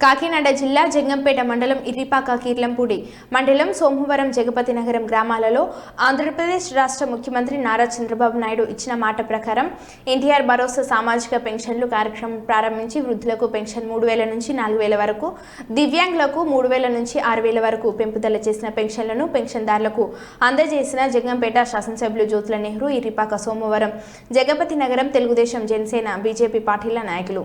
కాకినాడ జిల్లా జంగంపేట మండలం ఇరిపాక కీర్లంపూడి మండలం సోమవరం జగపతి నగరం గ్రామాలలో ఆంధ్రప్రదేశ్ రాష్ట్ర ముఖ్యమంత్రి నారా చంద్రబాబు నాయుడు ఇచ్చిన మాట ప్రకారం ఎన్టీఆర్ భరోసా సామాజిక పెన్షన్లు కార్యక్రమం ప్రారంభించి వృద్ధులకు పెన్షన్ మూడు వేల నుంచి నాలుగు వేల వరకు దివ్యాంగులకు మూడు వేల నుంచి ఆరు వేల వరకు పెంపుదల చేసిన పెన్షన్లను పెన్షన్దారులకు అందజేసిన జంగంపేట శాసనసభ్యులు జ్యోతుల నెహ్రూ ఇరిపాక సోమవారం జగపతి నగరం తెలుగుదేశం జనసేన బీజేపీ పార్టీల నాయకులు.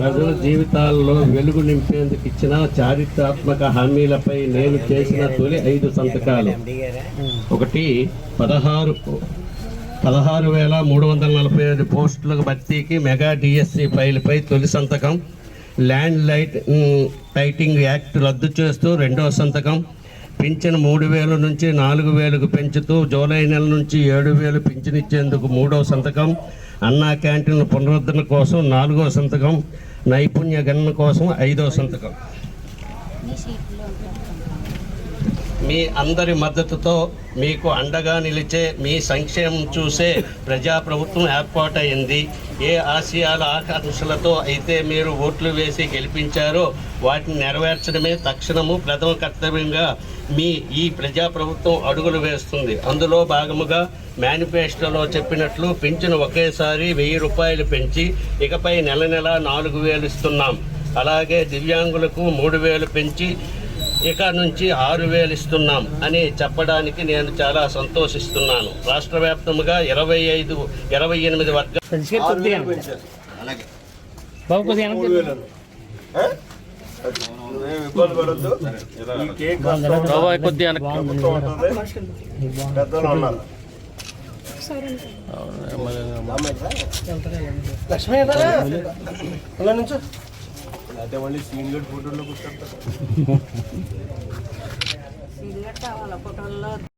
ప్రజల జీవితాల్లో వెలుగు నింపేందుకు ఇచ్చిన చారిత్రాత్మక హామీలపై నేను చేసిన తొలి ఐదు సంతకాలు. ఒకటి పదహారు పదహారు వేల మూడు వందల నలభై ఐదు పోస్టుల భర్తీకి మెగా డిఎస్సి ఫైల్పై తొలి సంతకం. Land light titling lighting act రద్దు చేస్తూ రెండవ సంతకం. పింఛను మూడు వేల నుంచి నాలుగు వేలకు పెంచుతూ జూలై నెల నుంచి ఏడు వేలు పింఛన్ ఇచ్చేందుకు మూడవ సంతకం అన్నా క్యాంటీన్ల పునరుద్ధరణ కోసం నాలుగవ సంతకం నైపుణ్య గణన కోసం ఐదవ సంతకం. మీ అందరి మద్దతుతో మీకు అండగా నిలిచే మీ సంక్షేమం చూసే ప్రజాప్రభుత్వం ఏర్పాటైంది ఏ ఆశయాల ఆకాంక్షలతో అయితే మీరు ఓట్లు వేసి గెలిపించారో వాటిని నెరవేర్చడమే తక్షణము ప్రథమ కర్తవ్యంగా మీ ఈ ప్రజాప్రభుత్వం అడుగులు వేస్తుంది. అందులో భాగముగా మేనిఫెస్టోలో చెప్పినట్లు పింఛను ఒకేసారి వెయ్యి రూపాయలు పెంచి ఇకపై నెల నెల నాలుగు వేలు ఇస్తున్నాం. అలాగే దివ్యాంగులకు మూడు వేలు పెంచి ఇక నుంచి ఆరు వేలు ఇస్తున్నాం అని చెప్పడానికి నేను చాలా సంతోషిస్తున్నాను. రాష్ట్ర వ్యాప్తంగా ఇరవై ఐదు ఇరవై ఎనిమిది వర్గ కొద్దిసేపు కొద్దిగా బాబు కొద్దిగా వెనక్కి తిరుగు. నువ్వేం ఇబ్బంది పడొద్దు